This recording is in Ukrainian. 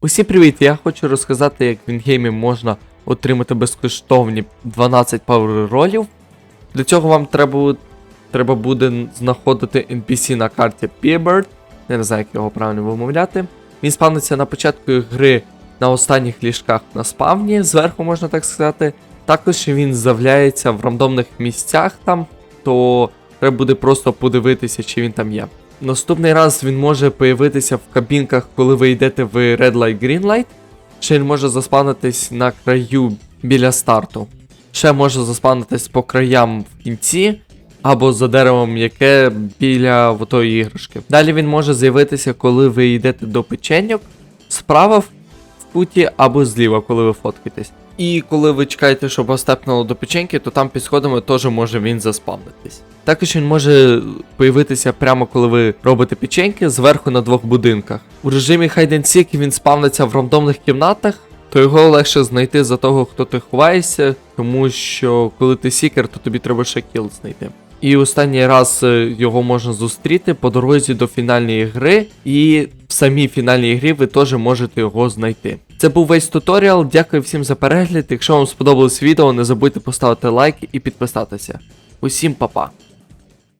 Усім привіт! Я хочу розказати, як в інгеймі можна отримати безкоштовні 12 пауер ролів. Для цього вам треба, треба буде знаходити NPC на карті Peabird. Я не знаю, як його правильно вимовляти. Він спавниться на початку гри на останніх ліжках на спавні, зверху можна так сказати. Також він з'являється в рандомних місцях там, то треба буде просто подивитися, чи він там є. Наступний раз він може появитися в кабінках, коли ви йдете в Red Light Green Light. Ще він може заспавнитись на краю біля старту. Ще може заспавнитись по краям в кінці, або за деревом, яке біля отої іграшки. Далі він може з'явитися, коли ви йдете до печеньок, справа в путі або зліва, коли ви фоткаєтесь. І коли ви чекаєте, щоб вас тепнуло до печеньки, то там під сходами теж може він заспавнитись. Також він може появитися прямо коли ви робите печеньки зверху на двох будинках. У режимі Hide and Seek він спавниться в рандомних кімнатах, то його легше знайти за того, хто ти ховаєшся, тому що коли ти сікер, то тобі треба ще кіл знайти. І останній раз е, його можна зустріти по дорозі до фінальної гри, і в самій фінальній грі ви теж можете його знайти. Це був весь туторіал. Дякую всім за перегляд. Якщо вам сподобалось відео, не забудьте поставити лайк і підписатися. Усім па-па!